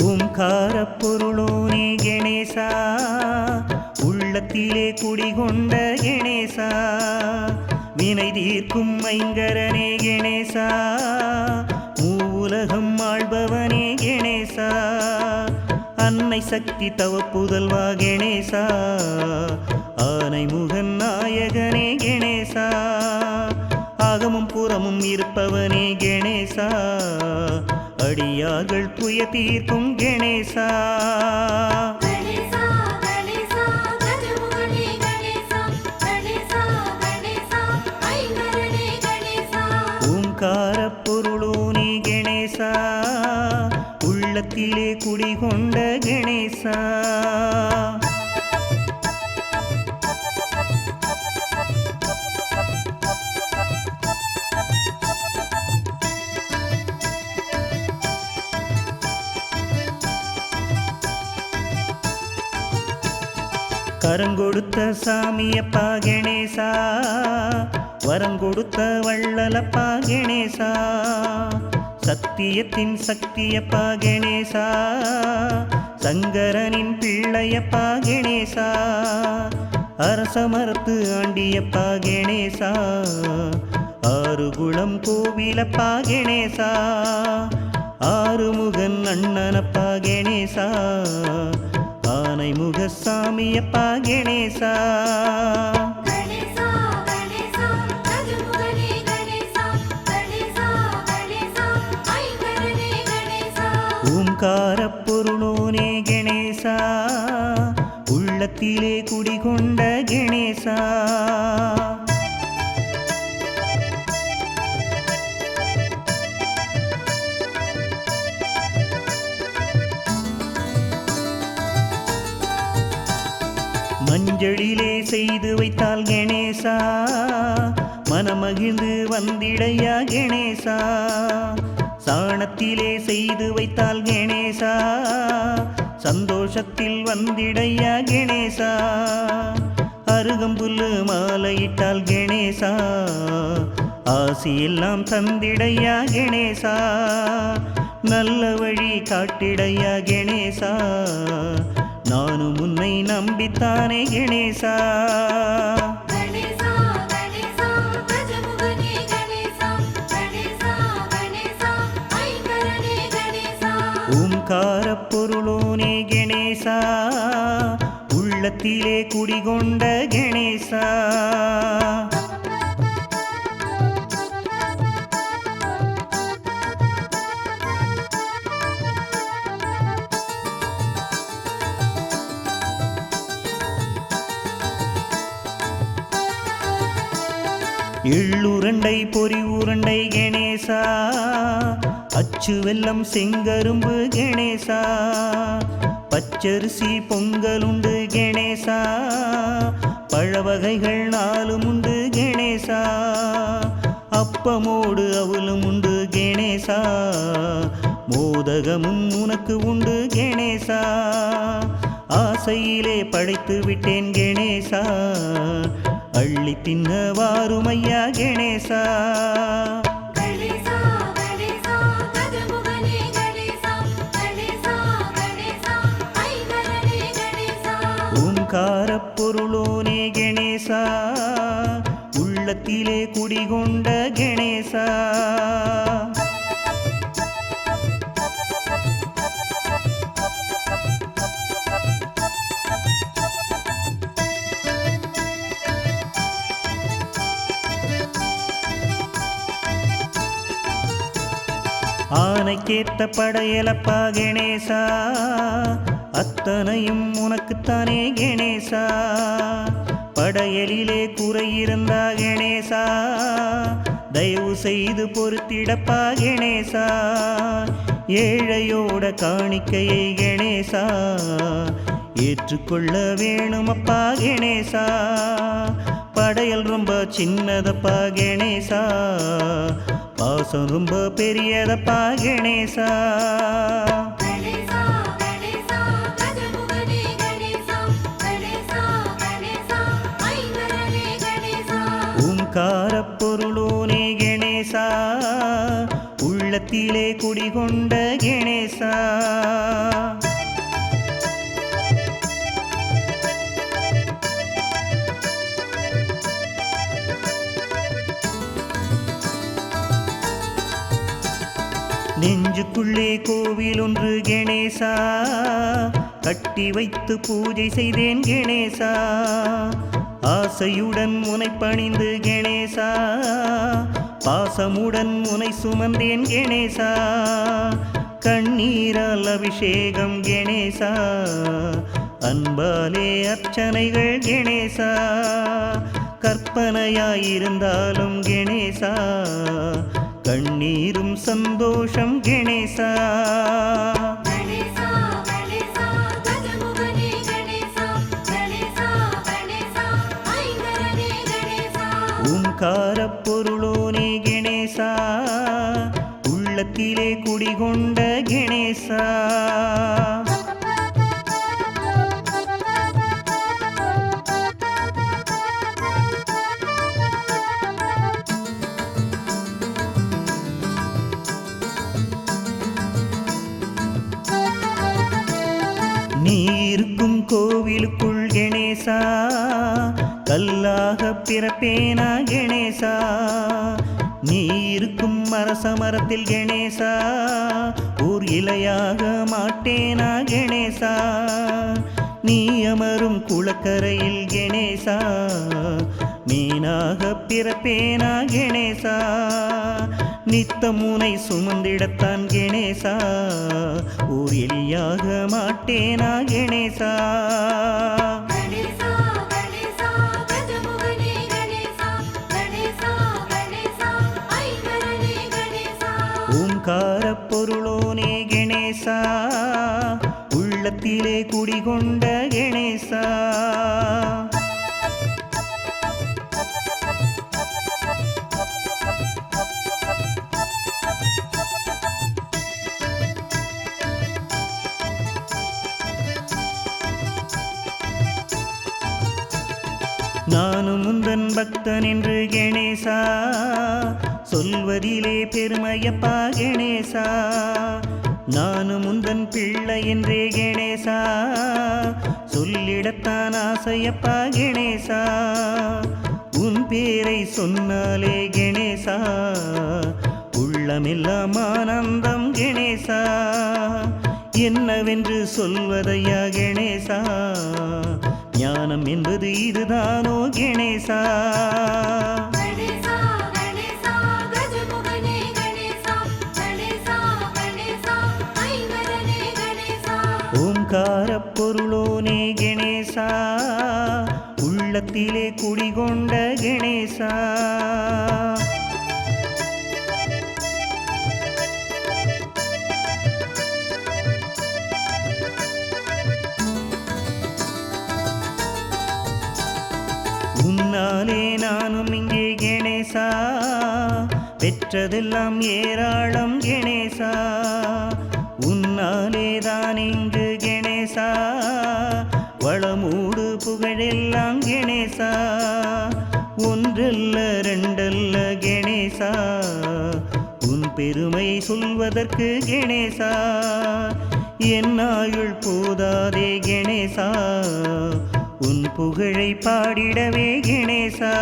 ஓம்கார பொருளோனே கணேசா உள்ளத்திலே குடிகொண்ட கணேசா வினை தீர்க்கும் ஐங்கரனே கணேசா மூவுலகம் ஆள்பவனே கணேசா அன்னை சக்தி தவ புதல்வா கணேசா ஆனை முகன் நாயகனே கணேசா அகமும் புறமும் இருப்பவனே கணேசா அடியார்கள் துய தீர்க்கும் கணேசா. ஓங்கார பொருளோனே கணேசா உள்ளத்திலே குடிகொண்ட கணேசா. கரங்கொடுத்த சாமியப்பா கணேசா வரம் கொடுத்த வள்ளலப்பா கணேசா சத்தியத்தின் சக்தியப்பா கணேசா சங்கரனின் பிள்ளையப்பா கணேசா அரசமரத்து ஆண்டியப்பா கணேசா ஆறுகுளம் கோவிலப்பா கணேசா ஆறுமுகன் அண்ணனப்பா கணேசா ஆனை முகசாமியப்பா கணேசா. ஓம்கார பொருளோனே கணேசா உள்ளத்திலே குடிகொண்ட கணேசா. மஞ்சளிலே செய்து வைத்தால் கணேசா. மனமகிழ்ந்து வந்திடையா கணேசா. சாணத்திலே செய்து வைத்தால் கணேசா. சந்தோஷத்தில் வந்திடையா கணேசா. அருகம்புல்லு மாலையிட்டால் கணேசா. ஆசியெல்லாம் தந்திடையா கணேசா. நல்ல வழி காட்டிடையா கணேசா. நானும் உன்னை நம்பித்தானே கணேசா. கணேசா கணேசா கஜமுகனே கணேசா. கணேசா கணேசா ஐங்கரனே கணேசா. ஓம்கார பொருளோனே கணேசா. உள்ளத்திலே குடிகொண்ட கணேசா. எள்ளுருண்டை பொறி உருண்டை கணேசா. அச்சு வெல்லம் செங்கரும்பு கணேசா. பச்சரிசி பொங்கலுண்டு கணேசா. பழவகைகள் நாலும் உண்டு கணேசா. அப்பமோடு அவலும் உண்டு கணேசா. மோதகமும் உனக்கு உண்டு கணேசா. ஆசையிலே படைத்து விட்டேன் கணேசா. அள்ளி தின்ன வாருமையா கணேசா. கணேசா கணேசா கஜமுகனே கணேசா கணேசா கணேசா ஐங்கரனே கணேசா. ஓம்கார பொருளோனே கணேசா உள்ளத்திலே குடிகொண்ட கணேசா. ஆனைக்கேத்த படையலப்பா கணேசா. அத்தனையும் உனக்குத்தானே கணேசா. படையலிலே குறையிருந்தா கணேசா. தயவு செய்து பொறுத்திடப்பா கணேசா. ஏழையோட காணிக்கையை கணேசா. ஏற்றுக்கொள்ள வேணுமப்பா கணேசா. படையல் ரொம்ப சின்னதப்பா கணேசா. பாசம் ரொம்ப பெரியதப்பா கணேசா. கணேசா கணேசா உள்ளத்திலே குடிகொண்ட கணேசா. நெஞ்சுக்குள்ளே கோவில் ஒன்று கணேசா. கட்டி வைத்து பூஜை செய்தேன் கணேசா. ஆசையுடன் முனை பணிந்து கணேசா. பாசமுடன் முனை சுமந்தேன் கணேசா. கண்ணீரால் அபிஷேகம் கணேசா. அன்பாலே அர்ச்சனைகள் கணேசா. கற்பனையாயிருந்தாலும் கணேசா. கண்ணீரும் சந்தோஷம் கணேசா. ஓம்கார பொருளோனே கணேசா உள்ளத்திலே குடிகொண்ட கணேசா. கோவிலுக்குள் கணேசா கல்லாக பிறப்பேனா கணேசா? நீ இருக்கும் மரசமரத்தில் கணேசா ஊர் இலையாக மாட்டேனா கணேசா? நீ அமரும் குளக்கரையில் கணேசா மீனாக பிறப்பேனா கணேசா? நித்தம் உனை சுமந்திடத்தான் கணேசா. ஓர் எலியாக மாட்டேனா கணேசா? ஓம்கார பொருளோனே கணேசா. உள்ளத்திலே குடிகொண்ட பக்தன் என்று கணேசா. சொல்வதிலே பெருமையப்பா கணேசா. நானும் முந்தன் பிள்ளை என்றே கணேசா. சொல்லிடத்தான் ஆசையப்பா கணேசா. உன் பேரை சொன்னாலே கணேசா. உள்ளமெல்லாம் ஆனந்தம் கணேசா. என்னவென்று சொல்வதையா கணேசா. ஞானம் என்பது இதுதானோ கணேசா? ஓம்கார பொருளோனே கணேசா உள்ளத்திலே குடிகொண்ட கணேசா. நானும் இங்கே கணேசா. பெற்றதெல்லாம் ஏராளம் கணேசா. உன்னாலே தான் இங்கு கணேசா. வளமூடு புகழெல்லாம் கணேசா. ஒன்றல்ல ரெண்டல்ல கணேசா. உன் பெருமை சொல்வதற்கு கணேசா. என்னாயுள் போதாதே கணேசா. உன் புகழை பாடிடவே கணேசா.